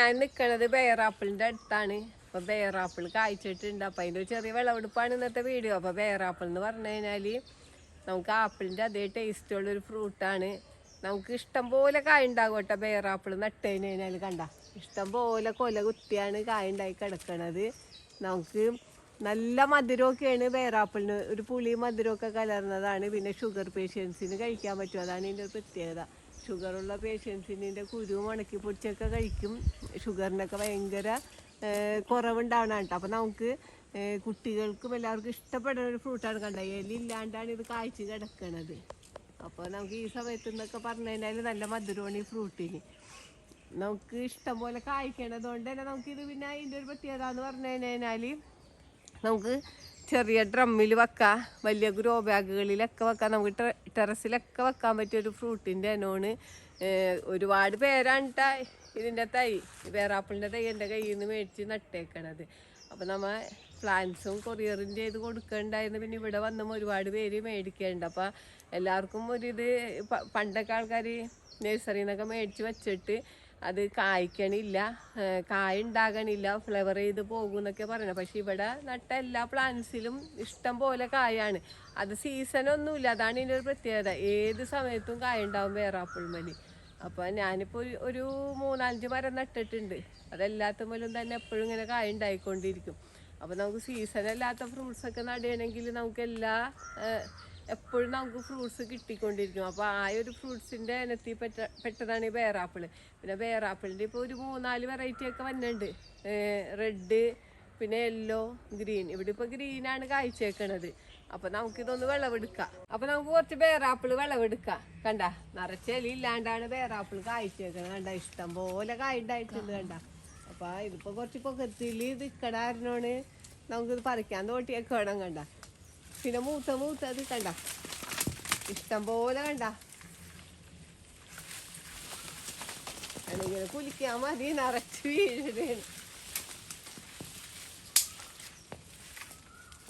ഞാൻ നിൽക്കണത് ബെയറാപ്പിളിന്റെ അടുത്താണ്. അപ്പോൾ ബെയറാപ്പിൾ കായ്ച്ചിട്ടുണ്ട്. അപ്പൊ അതിന്റെ ഒരു ചെറിയ വിളവെടുപ്പാണ് ഇന്നത്തെ വീഡിയോ അപ്പൊ ബെയറാപ്പിൾ എന്ന് പറഞ്ഞു കഴിഞ്ഞാൽ നമുക്ക് ആപ്പിളിന്റെ അതേ ഒരു ഫ്രൂട്ടാണ് നമുക്ക് ഇഷ്ടം പോലെ കായ ഉണ്ടാകും കേട്ടോ ബെയറാപ്പിൾ നട്ട് കഴിഞ്ഞാൽ കണ്ട. ഇഷ്ടം പോലെ കൊല കുത്തിയാണ് കായ ഉണ്ടായി കിടക്കണത്. നമുക്ക് നല്ല മധുരമൊക്കെയാണ് ബെയറാപ്പിളിന് ഒരു പുളി മധുരമൊക്കെ കലർന്നതാണ്. പിന്നെ ഷുഗർ പേഷ്യൻസിന് കഴിക്കാൻ പറ്റും. അതാണ് ഇതിന്റെ പ്രത്യേകത. ഷുഗറുള്ള പേഷ്യൻസിന് ഇതിന്റെ കുരു ഉണക്കി പൊടിച്ചൊക്കെ കഴിക്കും. ഷുഗറിനൊക്കെ ഭയങ്കര കുറവുണ്ടാവണ കേട്ടോ. അപ്പം നമുക്ക് കുട്ടികൾക്കും എല്ലാവർക്കും ഇഷ്ടപ്പെടുന്ന ഒരു ഫ്രൂട്ടാണ് കണ്ട ഇല്ലാണ്ടാണ് ഇത് കാഴ്ച കിടക്കണത്. അപ്പോൾ നമുക്ക് ഈ സമയത്ത് നിന്നൊക്കെ പറഞ്ഞു കഴിഞ്ഞാൽ നല്ല മധുരമാണ് ഈ ഫ്രൂട്ടിന്. നമുക്ക് ഇഷ്ടം പോലെ കായ്ക്കണത് കൊണ്ട് തന്നെ നമുക്കിത് പിന്നെ അതിന്റെ ഒരു പ്രത്യേകത എന്ന് പറഞ്ഞു കഴിഞ്ഞാൽ നമുക്ക് ചെറിയ ഡ്രമ്മിൽ വെക്കാം. വലിയ ഗ്രോ ബാഗുകളിലൊക്കെ വെക്കാം. നമുക്ക് ടെറസിലൊക്കെ വെക്കാൻ പറ്റിയ ഒരു ഫ്രൂട്ടിന്റെ ഇനമാണ് ഒരുപാട് പേരാണ് ട്ടാ ഇതിന്റെ തൈ. വേറാപ്പിളിന്റെ തൈ എന്റെ കയ്യിൽ നിന്ന് മേടിച്ച് നട്ടേക്കണത്. അപ്പോൾ നമ്മൾ പ്ലാന്റ്സും കൊറിയറും ചെയ്ത് കൊടുക്കണ്ടായിരുന്നു. പിന്നെ ഇവിടെ വന്നും ഒരുപാട് പേര് മേടിക്കേണ്ട. അപ്പോൾ എല്ലാവർക്കും ഒരിത് പണ്ടൊക്കെ ആൾക്കാർ നഴ്സറിയിൽ നിന്നൊക്കെ മേടിച്ച് വെച്ചിട്ട് അത് കായ്ക്കണില്ല. കായ ഉണ്ടാകണില്ല ഫ്ലവർ ചെയ്ത് പോകും എന്നൊക്കെ പറയണം. പക്ഷെ ഇവിടെ നട്ട എല്ലാ പ്ലാന്റ്സിലും ഇഷ്ടം പോലെ കായാണ്. അത് സീസൺ ഒന്നുമില്ല. അതാണ് ഇതിന്റെ ഒരു പ്രത്യേകത. ഏത് സമയത്തും കായ ഉണ്ടാവും വേറാപ്പിൾ മലി അപ്പോൾ ഞാനിപ്പോൾ ഒരു മൂന്നാലഞ്ച് മരം നട്ടിട്ടുണ്ട്. അതെല്ലാത്തുമ്പോഴും തന്നെ എപ്പോഴും ഇങ്ങനെ കായ ഉണ്ടായിക്കൊണ്ടിരിക്കും അപ്പോൾ നമുക്ക് സീസൺ അല്ലാത്ത ഫ്രൂട്ട്സ് ഒക്കെ നടുകയാണെങ്കിൽ നമുക്ക് എല്ലാ എപ്പോഴും നമുക്ക് ഫ്രൂട്ട്സ് കിട്ടിക്കൊണ്ടിരിക്കും. അപ്പോൾ ആ ഒരു ഫ്രൂട്ട്സിന്റെ ഇനത്തിൽ പെട്ട പെട്ടതാണ് ഈ ബേറാപ്പിൾ പിന്നെ ബേറാപ്പിളിന്റെ ഇപ്പോൾ ഒരു മൂന്നാൽ വെറൈറ്റി ഒക്കെ വന്നിട്ടുണ്ട്. റെഡ് പിന്നെ യെല്ലോ ഗ്രീൻ ഇവിടെ ഇപ്പോൾ ഗ്രീനാണ് കായ്ച്ചേക്കണത് അപ്പോൾ നമുക്കിതൊന്ന് വിളവെടുക്കാം. അപ്പോൾ നമുക്ക് കുറച്ച് ബേറാപ്പിൾ വിളവെടുക്കാം. കണ്ട? നിറച്ചെലി ഇല്ലാണ്ടാണ് ബേറാപ്പിൾ കായ്ച്ചേക്കണത് കണ്ട? ഇഷ്ടം പോലെ കായ ഉണ്ടായിട്ടുണ്ട് കണ്ട? അപ്പോൾ ഇതിപ്പോൾ കുറച്ച് പൊക്കത്തിൽ നിൽക്കണാരനോണ് നമുക്കിത് പറിക്കാൻ തോട്ടിയൊക്കെ വേണം കണ്ട? പിന്നെ മൂത്ത മൂത്ത മൂത്തത് കണ്ട. ഇഷ്ടം പോലെ കണ്ട. ഇങ്ങനെ കുലിക്കാൻ മതി നിറച്ച് വീഴുന്നു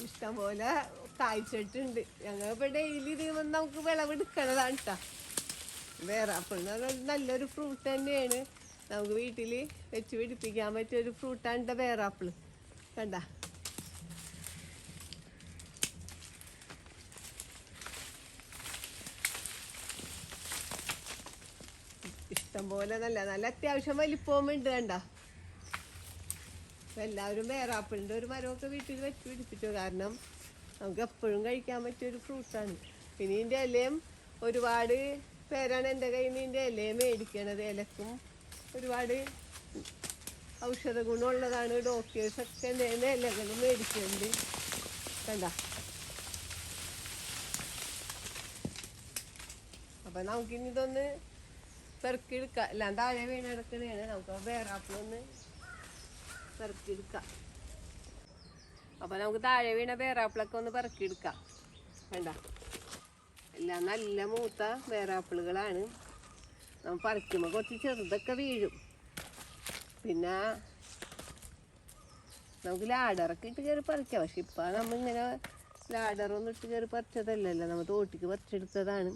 ഇഷ്ടം പോലെ കായ്ച്ചിട്ടുണ്ട്. ഞങ്ങൾ ഇപ്പൊ ഡെയിലി ഇത് നമുക്ക് വിളവെടുക്കണതാണ് കേട്ടോ വേറെ അപ്പോൾ നല്ലൊരു ഫ്രൂട്ട് തന്നെയാണ്. നമുക്ക് വീട്ടിൽ വെച്ച് പിടിപ്പിക്കാൻ പറ്റിയ ഒരു ഫ്രൂട്ടാണ് വേറെ ആപ്പിൾ കണ്ട? ഇഷ്ടം പോലെ നല്ല നല്ല അത്യാവശ്യം വലിപ്പവും ഉണ്ട് കണ്ട എല്ലാവരും വേറാപ്പിളിന്റെ ഒരു മരമൊക്കെ വീട്ടിൽ വെച്ച് പിടിപ്പിച്ചു. കാരണം നമുക്ക് എപ്പോഴും കഴിക്കാൻ പറ്റിയ ഒരു ഫ്രൂട്ടാണ് പിന്നെ ഇതിന്റെ ഇലയും ഒരുപാട് പേരാണ് എന്റെ കയ്യിൽ നിന്ന് ഇതിന്റെ ഇലയും മേടിക്കണത്. ഇലക്കും ഒരുപാട് ഔഷധ ഗുണമുള്ളതാണ്. ഡോക്ടേഴ്സൊക്കെ എന്റെ ഇലകളും മേടിക്കുന്നുണ്ട്. കണ്ട? അപ്പം നമുക്കിനി ഇതൊന്ന് പെറുക്കിയെടുക്കാം എല്ലാം താഴെ വീണെടുക്കണേണ്. നമുക്ക് വേറാപ്പിളൊന്ന് പെറുക്കിയെടുക്കാം അപ്പം നമുക്ക് താഴെ വീണ വേറാപ്പിളൊക്കെ ഒന്ന് പെറുക്കിയെടുക്കാം വേണ്ട എല്ലാം നല്ല മൂത്ത വേറാപ്പിളുകളാണ് നമ്മൾ പറിക്കുമ്പോൾ കുറച്ച് ചെറുതൊക്കെ വീഴും. പിന്നെ നമുക്ക് ലാഡറൊക്കെ ഇട്ട് കയറി പറിക്കാം. പക്ഷെ ഇപ്പം നമ്മളിങ്ങനെ ലാഡറൊന്നും ഇട്ട് കയറി പറിച്ചതല്ലല്ലോ. നമ്മൾ തോട്ടിക്ക് പറിച്ചെടുത്തതാണ്.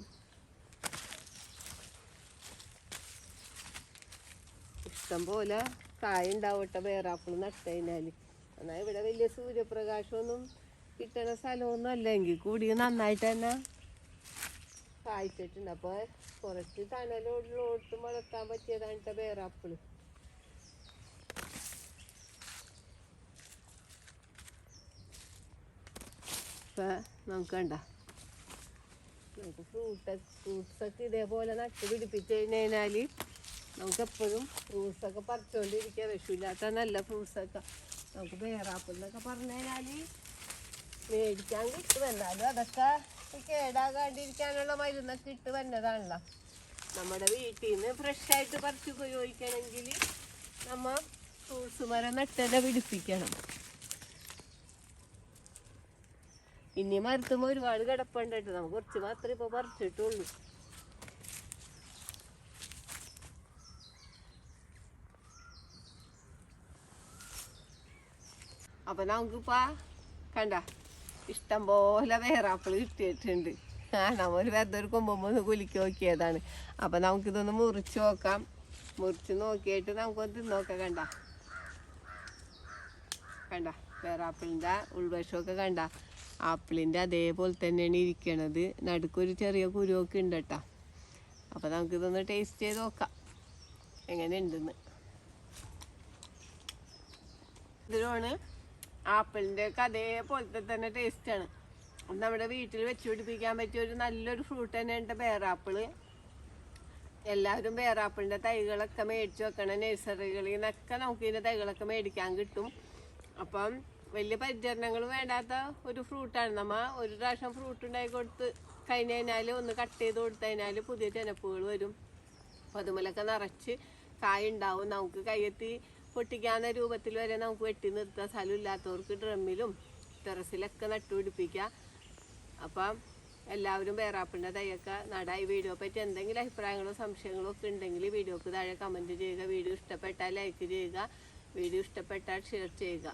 ഇഷ്ടം പോലെ കായ ഉണ്ടാവട്ടെ വേറാപ്പിൾ നട്ട് കഴിഞ്ഞാൽ എന്നാൽ ഇവിടെ വലിയ സൂര്യപ്രകാശമൊന്നും കിട്ടണ സ്ഥലമൊന്നും അല്ലെങ്കിൽ കൂടി നന്നായിട്ട് തന്നെ കായ്ച്ചിട്ടുണ്ട്. അപ്പോൾ കുറച്ച് തണലോടിലോട്ട് വളർത്താൻ പറ്റിയതാണ് വേറാപ്പിൾ ഇപ്പം നമുക്ക് കണ്ട? നമുക്ക് ഫ്രൂട്ട് ഫ്രൂട്ട്സൊക്കെ ഇതേപോലെ നട്ട് പിടിപ്പിച്ച് കഴിഞ്ഞാൽ നമുക്ക് എപ്പോഴും ഫ്രൂട്ട്സൊക്കെ പറിച്ചുകൊണ്ടിരിക്കുക വിഷമില്ലാത്ത നല്ല ഫ്രൂട്ട്സൊക്കെ. നമുക്ക് വേറാപ്പിൾ എന്നൊക്കെ പറഞ്ഞു മേടിക്കാൻ കിട്ടും. എന്നാലും അതൊക്കെ കേടാകാണ്ടിരിക്കാനുള്ള മരുന്നൊക്കെ ഇട്ട് വന്നതാണല്ലോ. നമ്മുടെ വീട്ടിൽ നിന്ന് ഫ്രഷായിട്ട് പറിച്ച് ഉപയോഗിക്കണമെങ്കിൽ നമ്മൾ ഫ്രൂട്ട്സ് മരം നട്ടനെ പിടിപ്പിക്കണം. ഇനി മരത്തുമ്പോൾ ഒരുപാട് കിടപ്പുണ്ട് കേട്ടോ. നമുക്ക് കുറച്ച് മാത്രമേ ഇപ്പോൾ പറിച്ചിട്ടുള്ളൂ. അപ്പൊ നമുക്കിപ്പോൾ കണ്ട? ഇഷ്ടം പോലെ വേറാപ്പിൾ കിട്ടിയിട്ടുണ്ട്. ആ നമ്മൾ വെറുതെ ഒരു കൊമ്പൊന്ന് കുലുക്കി നോക്കിയതാണ്. അപ്പം നമുക്കിതൊന്ന് മുറിച്ച് നോക്കാം. മുറിച്ച് നോക്കിയിട്ട് നമുക്കൊന്ന് തിന്നോക്കാം കണ്ട? കണ്ട? വേറാപ്പിളിന്റെ ഉൾവശമൊക്കെ കണ്ട? ആപ്പിളിന്റെ അതേപോലെ തന്നെയാണ് ഇരിക്കണത്. നടുക്കൊരു ചെറിയ കുരുവൊക്കെ ഉണ്ട് കേട്ടോ. അപ്പോൾ നമുക്കിതൊന്ന് ടേസ്റ്റ് ചെയ്ത് നോക്കാം. എങ്ങനെയുണ്ടെന്ന്. ഇതിലാണ് ആപ്പിളിന്റെ ഒക്കെ അതേപോലത്തെ തന്നെ ടേസ്റ്റാണ് നമ്മുടെ വീട്ടിൽ വെച്ച് പിടിപ്പിക്കാൻ പറ്റിയ ഒരു നല്ലൊരു ഫ്രൂട്ട് തന്നെയുണ്ട് വേറാപ്പിൾ എല്ലാവരും പേറാപ്പിളിന്റെ തൈകളൊക്കെ മേടിച്ച് വെക്കണം നഴ്സറികളിൽ നിന്നൊക്കെ നമുക്ക് തൈകളൊക്കെ മേടിക്കാൻ കിട്ടും. അപ്പം വലിയ പരിചരണങ്ങൾ വേണ്ടാത്ത ഒരു ഫ്രൂട്ടാണ് നമ്മ ഒരു പ്രാവശ്യം ഫ്രൂട്ട് ഉണ്ടാക്കി കൊടുത്ത് കഴിഞ്ഞ് കഴിഞ്ഞാൽ ഒന്ന് കട്ട് ചെയ്ത് കൊടുത്തു കഴിഞ്ഞാൽ പുതിയ ചെനപ്പുകൾ വരും. അപ്പം അതുമല്ലൊക്കെ നിറച്ച് കായ ഉണ്ടാവും. നമുക്ക് കയ്യെത്തി പൊട്ടിക്കാവുന്ന രൂപത്തിൽ വരെ നമുക്ക് വെട്ടി നിർത്താൻ സ്ഥലമില്ലാത്തവർക്ക് ഡ്രമ്മിലും ടെറസിലൊക്കെ നട്ടുപിടിപ്പിക്കാം. അപ്പം എല്ലാവരും വേറാപ്പിന്റെ തയ്യൊക്കെ നടായി വീഡിയോ പറ്റി എന്തെങ്കിലും അഭിപ്രായങ്ങളോ സംശയങ്ങളോ ഒക്കെ ഉണ്ടെങ്കിൽ വീഡിയോക്ക് താഴെ കമന്റ് ചെയ്യുക. വീഡിയോ ഇഷ്ടപ്പെട്ടാൽ ലൈക്ക് ചെയ്യുക. വീഡിയോ ഇഷ്ടപ്പെട്ടാൽ ഷെയർ ചെയ്യുക.